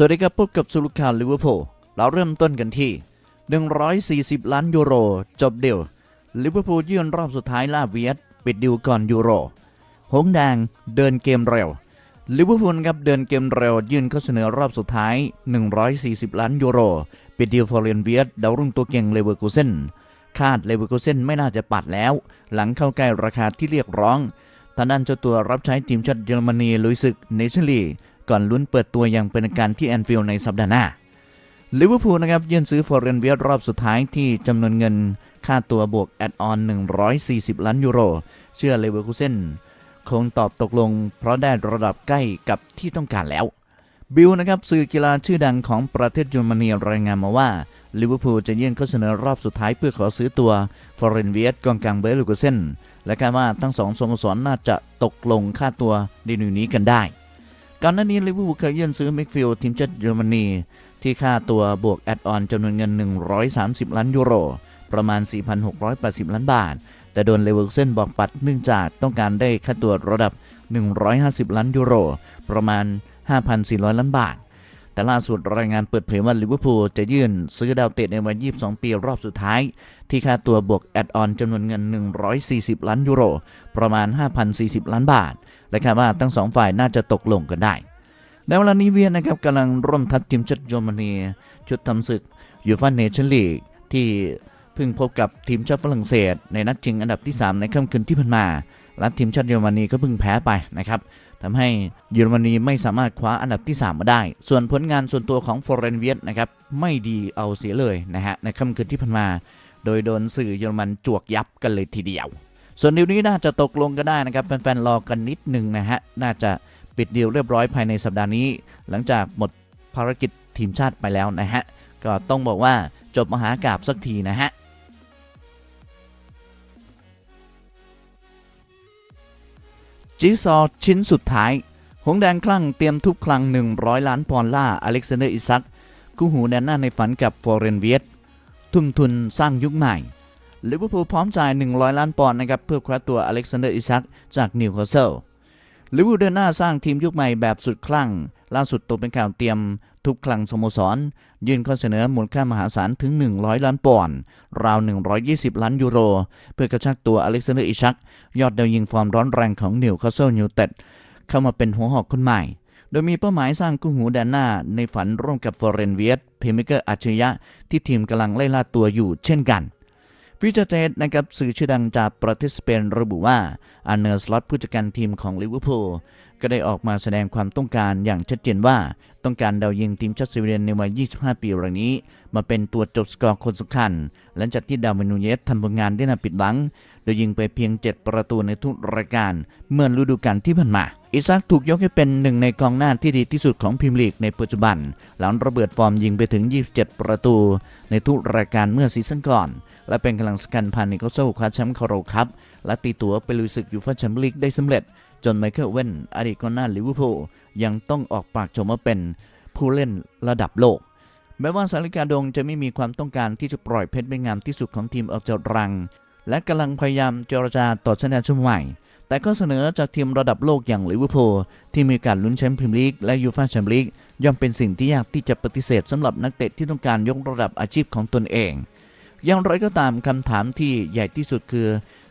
สวัสดีครับพบกับสุลุข่าลิเวอร์พูลเราเริ่มต้นกันที่ 140 ล้านยูโร จบเดียวลิเวอร์พูลยื่นรอบสุดท้ายล่าเวียดปิดดิวก่อนยูโร หงแดงเดินเกมเร็วลิเวอร์พูลครับเดินเกมเร็วยื่นข้อเสนอรอบสุดท้าย 140 ล้านยูโร ปิดดิวฟอร์เรนเวียดดาวรุ่งตัวเก่งเลเวอร์คูเซนคาดเลเวอร์คูเซนไม่น่าจะปัดแล้ว หลังเข้าใกล้ราคาที่เรียกร้องทางด้านเจ้าตัวรับใช้ทีมชาติเยอรมนีลุยศึกเนชั่นลี ก่อนลุ้นเปิดตัวอย่างเป็นการที่แอนฟิลด์ในสัปดาห์หน้าลิเวอร์พูลนะครับยื่นซื้อฟอร์เรนเวียรอบสุดท้ายที่จำนวนเงินค่าตัวบวกแอดออน 140 ล้านยูโร เชื่อเลเวอร์คูเซนคงตอบตกลง เพราะได้ระดับใกล้กับที่ต้องการแล้ว บิลนะครับสื่อกีฬาชื่อดังของประเทศเยอรมนีรายงานมาว่าลิเวอร์พูลจะยื่นข้อเสนอรอบสุดท้ายเพื่อขอซื้อตัวฟอร์เรนเวียกองกลางเบลูกเซนและคาดว่าทั้งสองสโมสรน่าจะตกลงค่าตัวในหนึ่งนี้กันได้ ก่อนหน้านี้ลิเวอร์พูลเคยยื่นซื้อมิกฟิลด์ทีมชาติเยอรมนีที่ค่าตัวบวกแอดออนจำนวนเงิน 130 ล้านยูโร ประมาณ 4,680 ล้านบาท แต่โดนเลเวอร์เซนบอกปัดเนื่องจากต้องการได้ค่าตัวระดับ 150 ล้านยูโร ประมาณ 5,400 ล้านบาท แต่ล่าสุดรายงานเปิดเผยว่าลิเวอร์พูลจะยื่นซื้อดาวเตะในวัย 22 ปีรอบสุดท้าย ที่ค่าตัวบวกแอดออนจำนวนเงิน 140 ล้านยูโร ประมาณ 5,040 ล้านบาท และคาดว่าทั้งสองฝ่ายน่าจะตกลงกันได้ในเวลานี้เวียนนะครับกำลังร่วมทัพทีมชาติเยอรมนีชุดทำศึกยูฟ่าเนชั่นลีกที่เพิ่งพบกับทีมชาติฝรั่งเศส ในนัดชิงอันดับที่ 3 ในค่ำคืนที่ผ่านมาและทีมชาติเยอรมนีก็เพิ่งแพ้ไปนะครับทำให้เยอรมนีไม่สามารถคว้าอันดับที่ 3 มาได้ ส่วนผลงานส่วนตัวของฟอร์เรนเวียตนะครับไม่ดีเอาเสียเลยนะฮะในค่ำคืนที่ผ่านมา โดยโดนสื่อเยอรมันจวกยับกันเลยทีเดียว ส่วนดีลนี้น่าจะตกลงก็ได้นะครับแฟนๆรอกันนิดหนึ่งนะฮะน่าจะปิดดีลเรียบร้อยภายในสัปดาห์นี้ หลังจากหมดภารกิจทีมชาติไปแล้วนะฮะก็ต้องบอกว่าจบมหากราบสักทีนะฮะจีซอชิ้นสุดท้าย หงแดงคลั่งเตรียมทุบคลัง 100 ล้านปอนด์ล่าอเล็กซานเดอร์อิซักคู่หูแดนหน้าในฝันกับฟอร์เรนเวียตทุ่มทุนสร้างยุคใหม่ ลิเวอร์พูลพร้อมจ่าย 100 ล้านปอนด์นะครับเพื่อคว้าตัวอเล็กซานเดอร์อิซักจากนิวคาสเซิลลิเวอร์พูลเดินหน้าสร้างทีมยุคใหม่แบบสุดคลั่ง ล่าสุดตกเป็นข่าวเตรียม ทุบคลังสโมสร ยื่นข้อเสนอมูลค่ามหาศาลถึง 100 ล้านปอนด์ราว 120 ล้านยูโร เพื่อกระชักตัวอเล็กซานเดอร์อิชักยอดดาวยิงฟอร์มร้อนแรงของนิวคาสเซิลยูเต็ดเข้ามาเป็นหัวหอกคนใหม่โดยมีเป้าหมายสร้างกู้หูแดนหน้าในฝันร่วมกับฟอร์เรนเวียตเพมิเกอร์อัจฉริยะที่ทีมกำลังไล่ล่าตัวอยู่เช่นกัน วิจารเจตนะครับสื่อชื่อดังจากประเทศสเปนระบุว่าอันเนอร์สล็อตผู้จัดการทีมของลิเวอร์พูลก็ได้ออกมาแสดงความต้องการอย่างชัดเจนว่า ต้องการดาวยิงทีมชาติสวีเดนในวัย 25 ปีรายนี้ มาเป็นตัวจบสกอร์คนสำคัญ หลังจากที่ดาวินนูเยสทำผลงานได้น่าปิดหวัง โดยยิงไปเพียง 7 ประตูในทุกรายการ เมื่อฤดูกาลที่ผ่านมา อิซักถูกยกให้เป็นหนึ่งในกองหน้าที่ดีที่สุดของพรีเมียร์ลีกในปัจจุบัน หลังระเบิดฟอร์มยิงไปถึง 27 ประตู ในทุกรายการเมื่อซีซั่นก่อน และเป็นกำลังสำคัญพานิโคลโซคว้าแชมป์คาร์โรคัพและตีตั๋วไปลุยศึกยูฟ่าแชมเปี้ยนลีกได้สำเร็จ จนไมเคิลเวนอดีตกองหน้าลิเวอร์พูลยังต้องออกปากชมว่าเป็นผู้เล่นระดับโลกแม้ว่าสาริกาดงจะไม่มีความต้องการที่จะปล่อยเพชรไม่งามที่สุดของทีมออกจากรัง และกำลังพยายามเจรจาต่อสัญญาชุดใหม่ แต่ก็เสนอจากทีมระดับโลกอย่างลิเวอร์พูลที่มีการลุ้นแชมป์พรีเมียร์ลีกและยูฟ่าแชมเปี้ยนลีกย่อมเป็นสิ่งที่ยากที่จะปฏิเสธสำหรับนักเตะที่ต้องการยกระดับอาชีพของตนเอง อย่างไรก็ตามคำถามที่ใหญ่ที่สุดคือ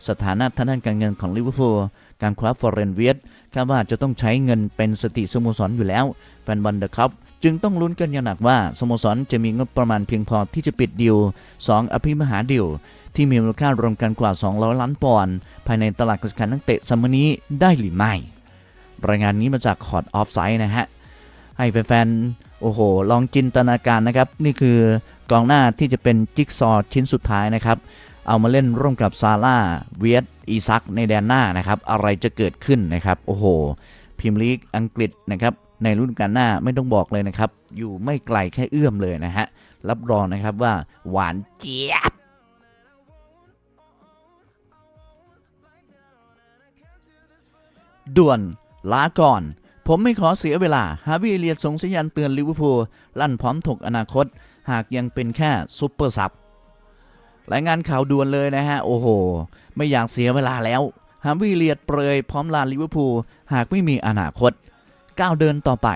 สถานะทางด้านการเงินของลิเวอร์พูลการคว้าฟอร์เรนเวียตคาดว่าจะต้องใช้เงินเป็นสติสโมสรอยู่แล้วแฟนบอลเดอะคัพ จึงต้องลุ้นกันอย่างหนักว่าสโมสรจะมีงบประมาณเพียงพอที่จะปิดดิว 2 อภิมหาดิว ที่มีมูลค่ารวมกันกว่า 200 ล้านปอนด์ภายในตลาดการค้านักเตะซัมเมอร์นี้ได้หรือไม่ รายงานนี้มาจากคอร์ดออฟไซด์นะฮะ ให้แฟนๆ โอ้โห ลองจินตนาการนะครับ นี่คือกองหน้าที่จะเป็นจิ๊กซอชิ้นสุดท้ายนะครับ เอามาเล่นร่วมกับซาร่า เวียตอีซักในแดนหน้านะครับ อะไรจะเกิดขึ้นนะครับ โอ้โหพิมลีกอังกฤษนะครับ ในรุ่นการหน้าไม่ต้องบอกเลยนะครับ อยู่ไม่ไกลแค่เอื้อมเลยนะฮะ รับรองนะครับว่าหวานเจี๊ยบด่วนลาก่อน ผมไม่ขอเสียเวลา ฮาวิเลียตส่งสัญญาณเตือนลิเวอร์พูลลั่นพร้อมถกอนาคต หากยังเป็นแค่ซุปเปอร์ซับรายงานข่าวด่วนเลยนะฮะ โอ้โห ไม่อยากเสียเวลาแล้ว ฮาวิเลียตเปรยพร้อมลาลิเวอร์พูลหากไม่มีอนาคต ก้าวเดินต่อไป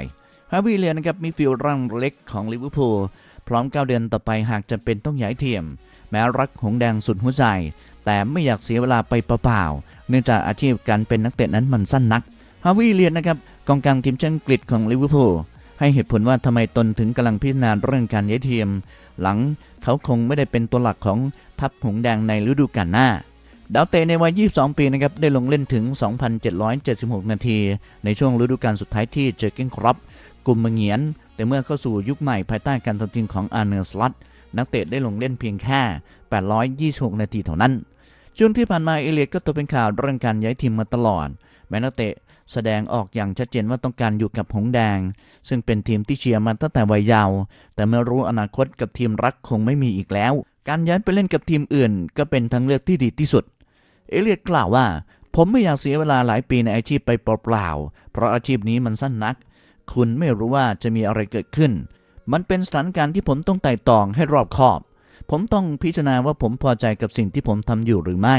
ฮาวิเลียนนะครับมีฟิลร่างเล็กของลิเวอร์พูลพร้อมก้าวเดินต่อไปหากจำเป็นต้องย้ายทีมแม้รักหงแดงสุดหัวใจ แต่ไม่อยากเสียเวลาไปเปล่าๆเนื่องจากอาชีพการเป็นนักเตะนั้นมันสั้นนักฮาวิเลียนนะครับกองกลางทีมชาติอังกฤษของลิเวอร์พูลให้เหตุผลว่าทำไมตนถึงกำลังพิจารณาเรื่องการย้ายทีม หลังเขาคงไม่ได้เป็นตัวหลักของทัพหงแดงในฤดูกาลหน้า ดาวเตะในวัย 22 ปีนะครับได้ลงเล่นถึง 2,776 นาที ในช่วงฤดูกาลสุดท้ายที่เจอเกนครอปกลุ่มเมงเงียน แต่เมื่อเข้าสู่ยุคใหม่ภายใต้การทำทีมของอาร์เนอร์สลัตนักเตะได้ลงเล่นเพียงแค่ 826 นาทีเท่านั้นช่วงที่ผ่านมาเอเลียดก็ตกเป็นข่าวเรื่องการย้ายทีมมาตลอด แม้นักเตะแสดงออกอย่างชัดเจนว่าต้องการอยู่กับหงแดง ซึ่งเป็นทีมที่เชียร์มาตั้งแต่วัยเยาว์แต่เมื่อรู้อนาคตกับทีมรักคงไม่มีอีกแล้ว การย้ายไปเล่นกับทีมอื่น ก็เป็นทางเลือกที่ดีที่สุด เอเลียดกล่าวว่า ผมไม่อยากเสียเวลาหลายปีในอาชีพไปเปล่าๆ เพราะอาชีพนี้มันสั้นนัก คุณไม่รู้ว่าจะมีอะไรเกิดขึ้น มันเป็นสถานการณ์ที่ผมต้องไต่ตองให้รอบคอบ ผมต้องพิจารณาว่าผมพอใจกับสิ่งที่ผมทำอยู่หรือไม่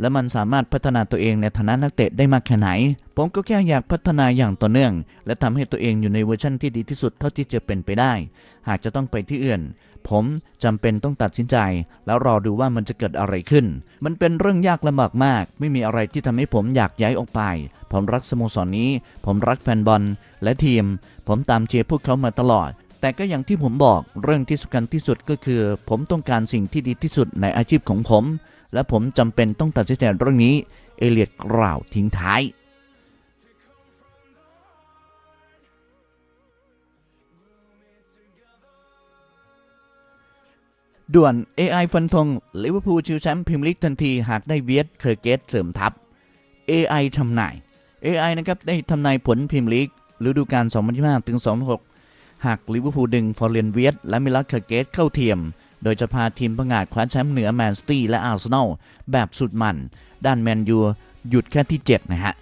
และมันสามารถพัฒนาตัวเองในฐานะนักเตะได้มากแค่ไหน ผมก็แค่อยากพัฒนาอย่างต่อเนื่อง และทำให้ตัวเองอยู่ในเวอร์ชั่นที่ดีที่สุดเท่าที่จะเป็นไปได้ หากจะต้องไปที่อื่น ผมจำเป็นต้องตัดสินใจ แล้วรอดูว่ามันจะเกิดอะไรขึ้น มันเป็นเรื่องยากลำบากมาก ไม่มีอะไรที่ทำให้ผมอยากย้ายออกไป ผมรักสโมสรนนี้ ผมรักแฟนบอลและทีม ผมตามเชียร์พวกเขามาตลอดแต่ก็อย่างที่ผมบอกเรื่องที่สำคัญที่สุดก็คือ ผมต้องการสิ่งที่ดีที่สุดในอาชีพของผม และผมจำเป็นต้องตัดสินใจเรื่องนี้ เอเลียดกล่าวทิ้งท้าย ด่วน AI ฟันธงลิเวอร์พูลชิวแชมป์พรีเมียร์ลีกทันทีหากได้เวียดเคอร์เกตเสริมทัพ AI ทำนาย AI นะครับได้ทำนายผลพรีเมียร์ลีกฤดูกาล 2025ถึง2026 หากลิเวอร์พูลดึงฟอร์เรนเวียดและมิลักเคอร์เกตเข้าเทียม โดยจะพาทีมประงาดคว้าแชมป์เหนือแมนซิตี้และอาร์เซนอลแบบสุดมัน ด้านแมนยูหยุดแค่ที่ 7 นะฮะ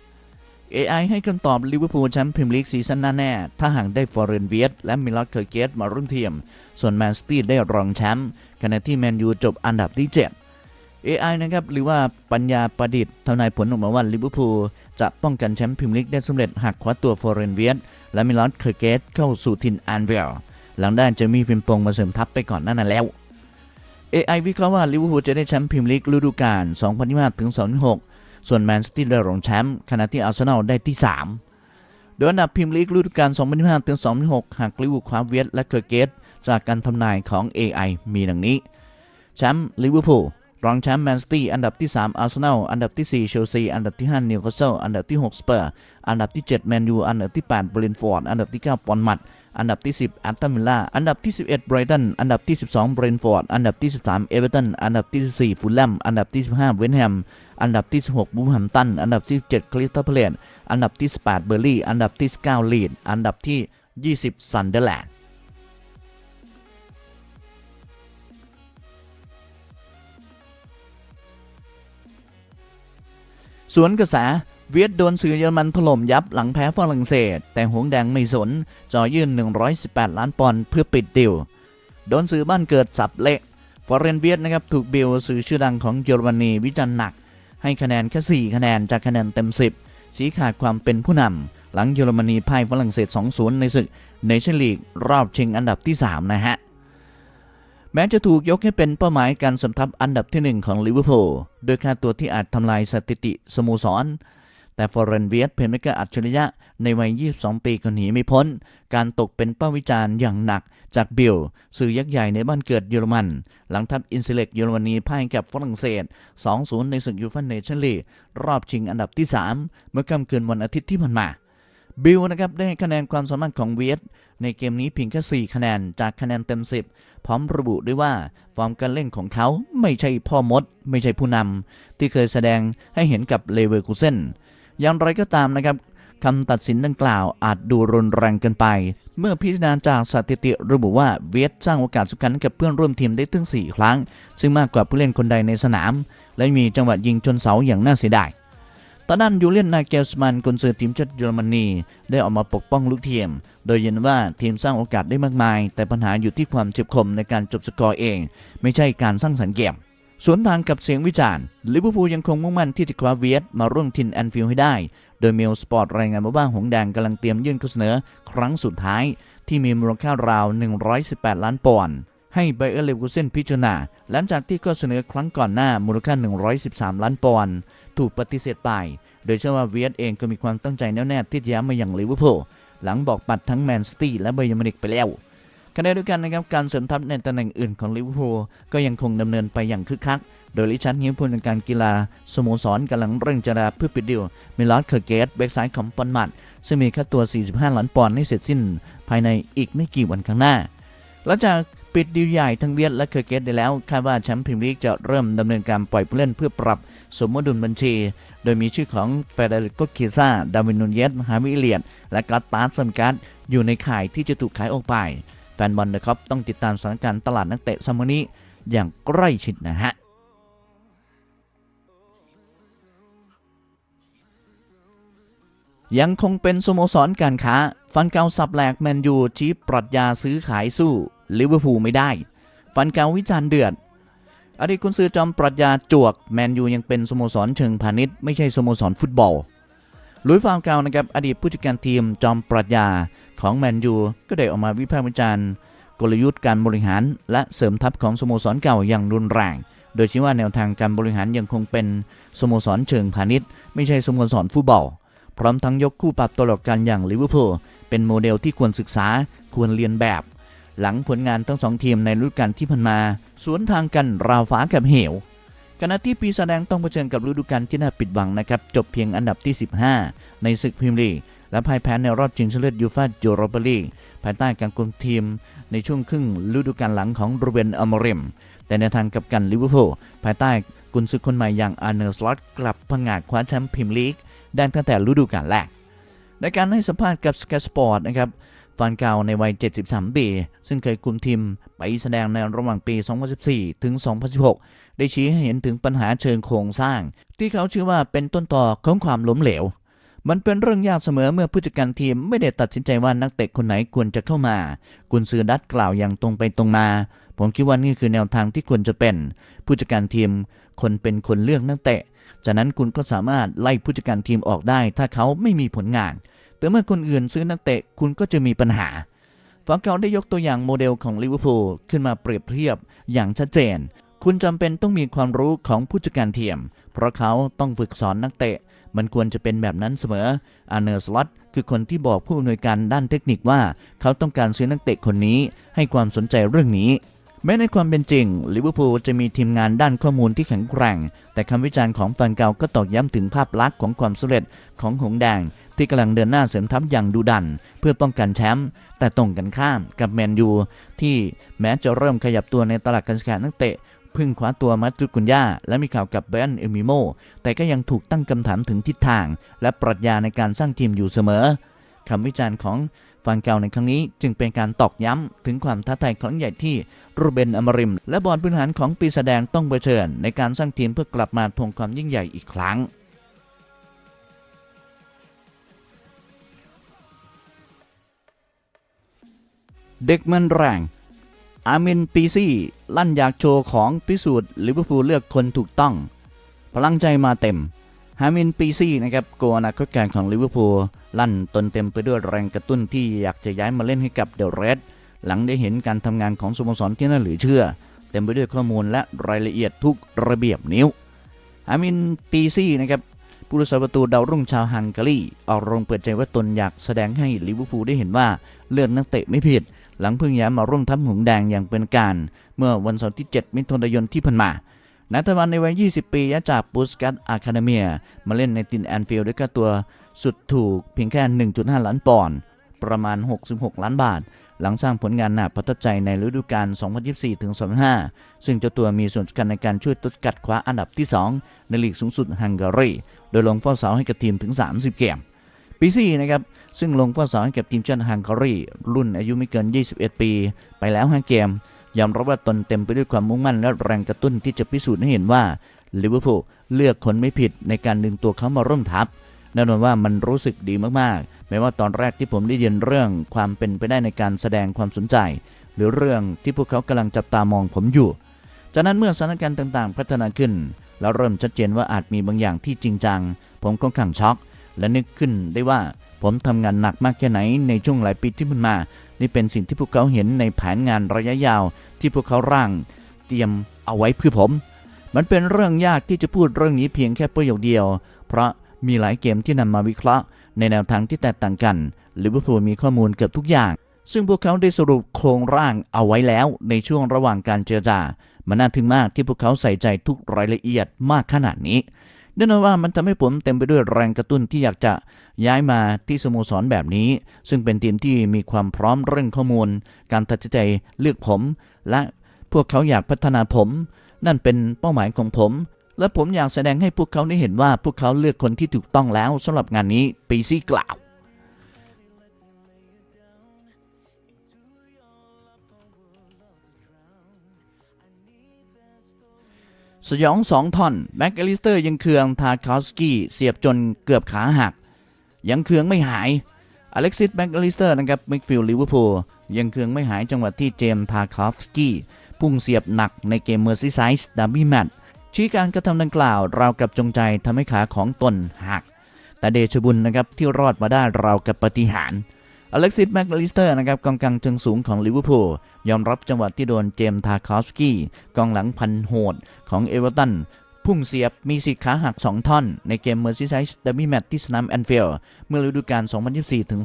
AI ให้คำตอบลิเวอร์พูลแชมป์พรีเมียร์ลีกซีซั่นหน้าแน่ ถ้าหากได้ฟอร์เรนเวียดและมิลักเคอร์เกตมาร่วมทีม ส่วนแมนซิตี้ได้รองแชมป์ขณะที่แมนยูจบอันดับที่ 7 AI นะครับหรือว่าปัญญาประดิษฐ์ทำนายผลออกมาว่าลิเวอร์พูลจะป้องกันแชมป์พรีเมียร์ลีกได้สำเร็จหากคว้าตัวฟอร์เรนเวียดและมิลักเคอร์เกตเข้าสู่ทินแอนเวลหลังได้จะมีฟิมปงมาเสริมทัพไปก่อนหน้านั้นแล้ว AI วิเคราะห์ว่าลิเวอร์พูลจะได้แชมป์พรีเมียร์ลีกฤดูกาล 2025 ถึง 2026 ส่วนแมนซิตี้ได้รองแชมป์ขณะที่อาร์เซนอลได้ที่ 3 โดยอันดับพรีเมียร์ลีกฤดูกาล 2025 ถึง 2026 หากลิเวอร์พูลคว้าเวียดและเคอร์เกตจากการทำนายของ AI มีดังนี้ แชมป์ลิเวอร์พูลรองแชมป์แมนซิตี้อันดับที่ 3 อาร์เซนอล อันดับที่ 4 เชลซี อันดับที่ 5 นิวคาสเซิล อันดับที่ 6 สเปอร์ อันดับที่ 7 แมนยู อันดับที่8บรินฟอร์ด อันดับที่ 9 ปอนมัด อันดับที่ 10 แอตตันวิลล่า อันดับที่ 11 ไบรตัน อันดับที่ 12 เบรนฟอร์ด อันดับที่ 13 เอเวอร์ตัน อันดับที่ 14 ฟูลแลม อันดับที่ 15 เวนแฮม อันดับที่ 16 บูมแฮมตัน อันดับที่ 17 คริสตัลเพลนอันดับที่ 18 เบอร์ลี่ อันดับที่ 19 ลีด อันดับที่ 20 ซันเดอร์แลนด์ สวนกระแส เวียดโดนสื่อเยอรมันถล่มยับหลังแพ้ฝรั่งเศส แต่หงแดงไม่สนจอยื่น 118 ล้านปอนด์เพื่อปิดดิวโดนสื่อบ้านเกิดสับเละฟอร์เรนเวียดนะครับถูกบิลสื่อชื่อดังของเยอรมนีวิจารณ์หนัก ให้คะแนนแค่4คะแนนจากคะแนนเต็ม 10 ชี้ขาดความเป็นผู้นำหลังเยอรมนีพ่ายฝรั่งเศส 2-0 ในศึกเนชั่นลีกรอบชิงอันดับที่ 3 นะฮะแม้จะถูกยกให้เป็นเป้าหมายการสำทับอันดับที่ 1 ของลิเวอร์พูลโดยค่าตัวที่อาจทำลายสถิติสโมสร แต่ฟอร์เรนเวียดเพนเมกาอัจฉริยะในวัย 22 ปีก็หนีไม่พ้น การตกเป็นเป้าวิจารณ์อย่างหนักจากบิลสื่อยักษ์ใหญ่ในบ้านเกิดเยอรมัน หลังทัพอินเซเล็กเยอรมนีพ่ายกับฝรั่งเศส 2-0 ในศึกยูฟ่าเนชั่นลีกรอบชิงอันดับที่ 3 เมื่อค่ำคืนวันอาทิตย์ที่ผ่านมาบิลนะครับได้ให้คะแนนความสามารถของเวียดในเกมนี้เพียงแค่ 4 คะแนนจากคะแนนเต็ม 10 พร้อมระบุด้วยว่าฟอร์มการเล่นของเขาไม่ใช่พ่อมด ไม่ใช่ผู้นำที่เคยแสดงให้เห็นกับเลเวอร์คูเซน อย่างไรก็ตามนะครับคำตัดสินดังกล่าวอาจดูรุนแรงเกินไป เมื่อพิจารณาจากสถิติระบุว่าเวียดสร้างโอกาสสำคัญกับเพื่อนร่วมทีมได้ถึง 4 ครั้ง ซึ่งมากกว่าผู้เล่นคนใดในสนาม และมีจังหวะยิงชนเสาอย่างน่าเสียดายตอนนั้นยูเลียนนาเกลสมันกุนซือทีมชาติเยอรมนีได้ออกมาปกป้องลูกทีม โดยยืนว่าทีมสร้างโอกาสได้มากมาย แต่ปัญหาอยู่ที่ความเฉียบคมในการจบสกอร์เอง ไม่ใช่การสร้างสรรค์เกม สวนทางกับเสียงวิจารณ์ลิเวอร์พูลยังคงมุ่งมั่นที่จะคว้าเวียดมาร่วมทินแอนฟิลด์ให้ได้ โดยเมลสปอร์ตรายงานมาว่าหงแดงกำลังเตรียมยื่นข้อเสนอ ครั้งสุดท้าย ที่มีมูลค่าราว 118 ล้านปอนด์ให้ไบเออร์เลเวอร์เซนพิจารณาหลังจากที่ข้อเสนอครั้งก่อนหน้ามูลค่า 113 ล้านปอนด์ถูกปฏิเสธไป โดยเชื่อว่าเวียดเองก็มีความตั้งใจแน่วแน่ที่จะย้ายมาอย่างลิเวอร์พูลหลังบอกปัดทั้งแมนซิตี้และไบย์มินิกไปแล้ว ขณะเดียวกันนะครับการเสริมทัพในตำแหน่งอื่นของลิเวอร์พูลก็ยังคงดำเนินไปอย่างคึกคัก โดยลิชันฮิวผู้จัดการกีฬาสโมสรกำลังเร่งเจราเพื่อปิดดีลมิลอสเคอร์เกตแบ็กซ้ายของปอนมัดซึ่งมีค่าตัว 45 ล้านปอนด์ให้เสร็จสิ้น ภายในอีกไม่กี่วันข้างหน้าหลังจากปิดดีลใหญ่ทั้งเวียดและเคอร์เกตได้แล้วคาดว่าแชมป์พรีเมียร์ลีกจะเริ่มดำเนินการปล่อยผู้เล่นเพื่อปรับสมดุลบัญชี โดยมีชื่อของเฟเดริโกเคซ่าดาวินนูเยสฮาวิเลียนและกัตตาร์ซัมการ์ดอยู่ในข่ายที่จะถูกขายออกไป ฟนบอลนะครับต้องติดตามสถานการณ์ตลาดนักเตะซัมเมอร์นี้อย่างใกล้ชิดนะฮะยังคงเป็นสโมสรการค้า ฟันเกาสับแหลกแมนยูชี้ปรัชญาซื้อขายสู้ลิเวอร์พูลไม่ได้ ฟันเกาวิจารณ์เดือด อดีตกุนซือจอมปรัชญาจวก แมนยูยังเป็นสโมสรเชิงพาณิชย์ไม่ใช่สโมสรฟุตบอลลุยฟาวเกานะครับอดีตผู้จัดการทีมจอมปรัชญา ของแมนยูก็ได้ออกมาวิพากษ์วิจารณ์กลยุทธ์การบริหาร และเสริมทัพของสโมสรเก่าอย่างรุนแรง โดยชี้ว่าแนวทางการบริหารยังคงเป็นสโมสรเชิงพาณิชย์ ไม่ใช่สโมสรฟุตบอล พร้อมทั้งยกคู่ปรับตัวหลอกกันอย่างลิเวอร์พูลเป็นโมเดลที่ควรศึกษาควรเรียนแบบ หลังผลงานทั้งสองทีมในฤดูกาลที่ผ่านมา สวนทางกันราวฟ้ากับเหวขณะที่ปีศาจแดงต้องเผชิญกับฤดูกาลที่น่าปิดหวังนะครับ จบเพียงอันดับที่ 15 ในศึกพรีเมียร์ลีก และพ่ายแพ้ในรอบชิงชนะเลิศยูฟ่ายูโรปาลีกภายใต้การคุมทีมในช่วงครึ่งฤดูกาลหลังของรูเบนอมริม แต่ในทางกับกันลิเวอร์พูลภายใต้กุนซือคนใหม่อย่างอาร์เนอร์สล็อตกลับผงาดคว้าแชมป์พรีเมียร์ลีกได้ตั้งแต่ฤดูกาลแรกในการให้สัมภาษณ์กับ Sky Sport นะครับฟานเกาในวัย 73 ปี ซึ่งเคยคุมทีมไปแสดงในระหว่างปี 2014 ถึง 2016 ได้ชี้ให้เห็นถึงปัญหาเชิงโครงสร้าง ที่เขาเชื่อว่าเป็นต้นต่อของความล้มเหลว มันเป็นเรื่องยากเสมอเมื่อผู้จัดการทีมไม่ได้ตัดสินใจว่านักเตะคนไหนควรจะเข้ามา กุนซือดัตกล่าวอย่างตรงไปตรงมา ผมคิดว่านี่คือแนวทางที่ควรจะเป็น ผู้จัดการทีมคนเป็นคนเลือกนักเตะ จากนั้นคุณก็สามารถไล่ผู้จัดการทีมออกได้ ถ้าเขาไม่มีผลงาน แต่เมื่อคนอื่นซื้อนักเตะคุณก็จะมีปัญหาฟังเกาได้ยกตัวอย่างโมเดลของลิเวอร์พูลขึ้นมาเปรียบเทียบอย่างชัดเจน คุณจำเป็นต้องมีความรู้ของผู้จัดการทีม เพราะเขาต้องฝึกสอนนักเตะ มันควรจะเป็นแบบนั้นเสมออาเนอร์สล็อตคือคนที่บอกผู้อำนวยการด้านเทคนิคว่า เขาต้องการซื้อนักเตะคนนี้ให้ความสนใจเรื่องนี้แม้ในความเป็นจริงลิเวอร์พูลจะมีทีมงานด้านข้อมูลที่แข็งแกร่ง แต่คำวิจารณ์ของแฟนเก่าก็ตอกย้ำถึงภาพลักษณ์ของความสำเร็จของหงแดง ที่กำลังเดินหน้าเสริมทัพอย่างดุดัน เพื่อป้องกันแชมป์แต่ตรงกันข้ามกับแมนยูที่แม้จะเริ่มขยับตัวในตลาดการซื้อขายนักเตะ พึ่งคว้าตัวมัตตุกุนยาและมีข่าวกับแบนเอมิโม แต่ก็ยังถูกตั้งคำถามถึงทิศทาง และปรัชญาในการสร้างทีมอยู่เสมอคำวิจารณ์ของฟันเก่าในครั้งนี้จึงเป็นการตอกย้ำถึงความท้าทายครั้งใหญ่ที่รูเบนอมริม และบอร์ดบริหารของปีแสดงต้องเผชิญ ในการสร้างทีมเพื่อกลับมาทวงความยิ่งใหญ่อีกครั้งเด็กมันแรง อามินปีซี่ ลั่นอยากโชว์ของพิสูจน์ลิเวอร์พูลเลือกคนถูกต้อง พลังใจมาเต็มฮามินปีซี่นะครับโกอนาคตการของลิเวอร์พูลลั่นตนเต็มไปด้วยแรงกระตุ้นที่อยากจะย้ายมาเล่นให้กับเดอะเรดหลังได้เห็นการทำงานของสโมสรที่น่าเหลือเชื่อ เต็มไปด้วยข้อมูลและรายละเอียดทุกระเบียบนิ้วฮามินปีซี่นะครับผู้รักษาประตูดาวรุ่งชาวฮังการีออกโรงเปิดใจว่าตนอยากแสดงให้ลิเวอร์พูลได้เห็นว่าเลือกนักเตะไม่ผิด หลังเพิ่งย้ายมาร่วมทัพหงแดงอย่างเป็นการ เมื่อวันเสาร์ที่ 7 มิถุนายนที่ผ่านมานัทวันในวัย 20 ปีย้ายจากปูสกัตอาคาเดเมียมาเล่นในตินแอนฟิลด์ด้วยค่าตัวสุดถูกเพียงแค่ 1.5 ล้านปอนด์ประมาณ 66 ล้านบาท หลังสร้างผลงานหนาประทับใจในฤดูกาล 2024-2025 ซึ่งเจ้าตัวมีส่วนสำคัญในการช่วยตุสกัดคว้าอันดับที่ 2 ในลีกสูงสุดฮังการี โดยลงเฝ้าเสาให้กับทีมถึง 30 เกม ปีซี่นะครับ ซึ่งลงเฝ้าสาให้กับทีมชาติฮังการีรุ่นอายุไม่เกิน 21 ปี ไปแล้ว 5 เกม ยอมรับว่าตนเต็มไปด้วยความมุ่งมั่นและแรงกระตุ้นที่จะพิสูจน์ให้เห็นว่าลิเวอร์พูลเลือกคนไม่ผิดในการดึงตัวเขามาร่วมทัพแน่นอนว่ามันรู้สึกดีมากๆ แม้ว่าตอนแรกที่ผมได้ยินเรื่องความเป็นไปได้ในการแสดงความสนใจ หรือเรื่องที่พวกเขากำลังจับตามองผมอยู่ จากนั้นเมื่อสถานการณ์ต่างๆ พัฒนาขึ้น แล้วเริ่มชัดเจนว่าอาจมีบางอย่างที่จริงจัง ผมค่อนข้างช็อก และนึกขึ้นได้ว่า ผมทำงานหนักมากแค่ไหนในช่วงหลายปีที่ผ่านมา นี่เป็นสิ่งที่พวกเขาเห็นในแผนงานระยะยาว ที่พวกเขาร่างเตรียมเอาไว้เพื่อผม มันเป็นเรื่องยากที่จะพูดเรื่องนี้เพียงแค่ประโยคเดียว เพราะมีหลายเกมที่นำมาวิเคราะห์ ในแนวทางที่แตกต่างกันลิเวอร์พูลมีข้อมูลเกือบทุกอย่าง ซึ่งพวกเขาได้สรุปโครงร่างเอาไว้แล้วในช่วงระหว่างการเจรจามันน่าทึ่งมากที่พวกเขาใส่ใจทุกรายละเอียดมากขนาดนี้ แน่นอนว่ามันทำให้ผมเต็มไปด้วยแรงกระตุ้นที่อยากจะย้ายมาที่สโมสรแบบนี้ ซึ่งเป็นทีมที่มีความพร้อมเรื่องข้อมูล การตัดสินใจเลือกผม และพวกเขาอยากพัฒนาผม นั่นเป็นเป้าหมายของผม และผมอยากแสดงให้พวกเขาได้เห็นว่าพวกเขาเลือกคนที่ถูกต้องแล้วสำหรับงานนี้ปีซี่กล่าว สยองสองท่อนแบ็กอลิสเตอร์ยังเคืองทาคาสกี้เสียบจนเกือบขาหัก ยังเคืองไม่หายอเล็กซิสแบ็กอลิสเตอร์นะครับมิกฟิลลิเวอร์พูลยังเคืองไม่หายจังหวะที่เจมส์ทาคาสกี้พุ่งเสียบหนักในเกมเมอร์ซีไซส์ดับบี้แมตช์ชี้การกระทำดังกล่าวราวกับจงใจทำให้ขาของตนหัก แต่เดชบุญนะครับที่รอดมาได้ราวกับปฏิหาร อเล็กซิสแม็กลิสเตอร์นะครับกองกลางเชิงสูงของลิเวอร์พูลยอมรับจังหวะที่โดนเจมส์ทาคาสกี้กองหลังพันโหดของเอเวอร์ตันพุ่งเสียบมีสิทธิ์ขาหัก 2 ท่อน ในเกมเมอร์ซีไซส์เดับบี้แมตที่สนามแอนฟิลด์เมื่อฤดูกาล 2024 ถึง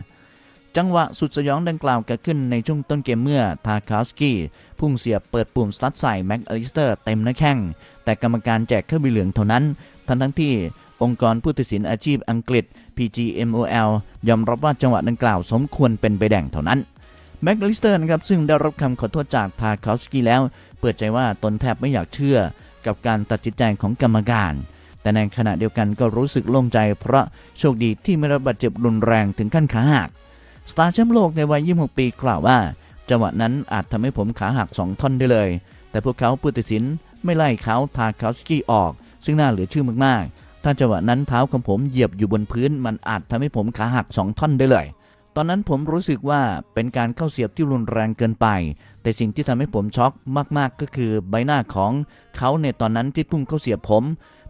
2025 จังหวะสุดสยองดังกล่าวเกิดขึ้นในช่วงต้นเกมเมื่อทาคาสกี้พุ่งเสียบเปิดปุ่มสตัดใส่แม็กอลิสเตอร์เต็มหน้าแข้ง แต่กรรมการแจกเครื่องบินเหลืองเท่านั้น ทั้งทั้งที่ องค์กรผู้ตัดสินอาชีพอังกฤษ PGMOL ยอมรับว่าจังหวะดังกล่าวสมควรเป็นใบแดงเท่านั้นแม็กลิสเตอร์นะครับซึ่งได้รับคำขอโทษจากทาคาสกี้แล้ว เปิดใจว่าตนแทบไม่อยากเชื่อกับการตัดสินใจของกรรมการ แต่ในขณะเดียวกันก็รู้สึกโล่งใจ เพราะโชคดีที่ไม่รับบาดเจ็บรุนแรงถึงขั้นขาหักสตาร์แชมป์โลกในวัย 26 ปีกล่าวว่า จังหวะนั้นอาจทำให้ผมขาหัก 2 ท่อนได้เลย แต่พวกเขาผู้ตัดสินไม่ไล่เขาทาคาสกี้ออก ซึ่งน่าเหลือชื่อมากๆ ถ้าจังหวะนั้นเท้าของผมเหยียบอยู่บนพื้น มันอาจทำให้ผมขาหัก 2 ท่อนได้เลย ตอนนั้นผมรู้สึกว่าเป็นการเข้าเสียบที่รุนแรงเกินไป แต่สิ่งที่ทำให้ผมช็อกมากๆ ก็คือใบหน้าของเขาในตอนนั้นที่พุ่งเข้าเสียบผม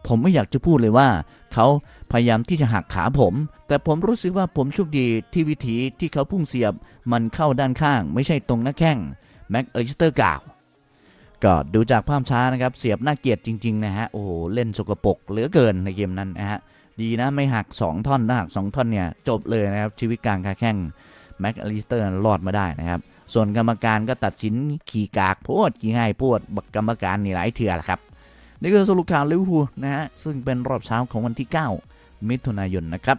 ผมไม่อยากจะพูดเลยว่า เขาพยายามที่จะหักขาผม แต่ผมรู้สึกว่าผมโชคดีที่วิธีที่เขาพุ่งเสียบ มันเข้าด้านข้าง ไม่ใช่ตรงหน้าแข้งแม็กเอลิสเตอร์กล่าว ก็ดูจากภาพช้านะครับ เสียบน่าเกลียดจริง ๆ นะฮะ โอ้โห เล่นสกปรกเหลือเกินในเกมนั้นนะฮะ ดีนะไม่หัก 2 ท่อนถ้าหัก 2 ท่อนเนี่ย จบเลยนะครับ ชีวิตกลางขาแข้งแม็กอลิสเตอร์รอดมาได้นะครับ ส่วนกรรมการก็ตัดสินขี่กากโพดขี่ให้โพดบักกรรมการนี่หลายเถื่อแหละครับ นี่คือสรุปข่าวลิเวอร์พูลนะฮะซึ่งเป็นรอบเช้าของวันที่ 9 มิถุนายนนะครับ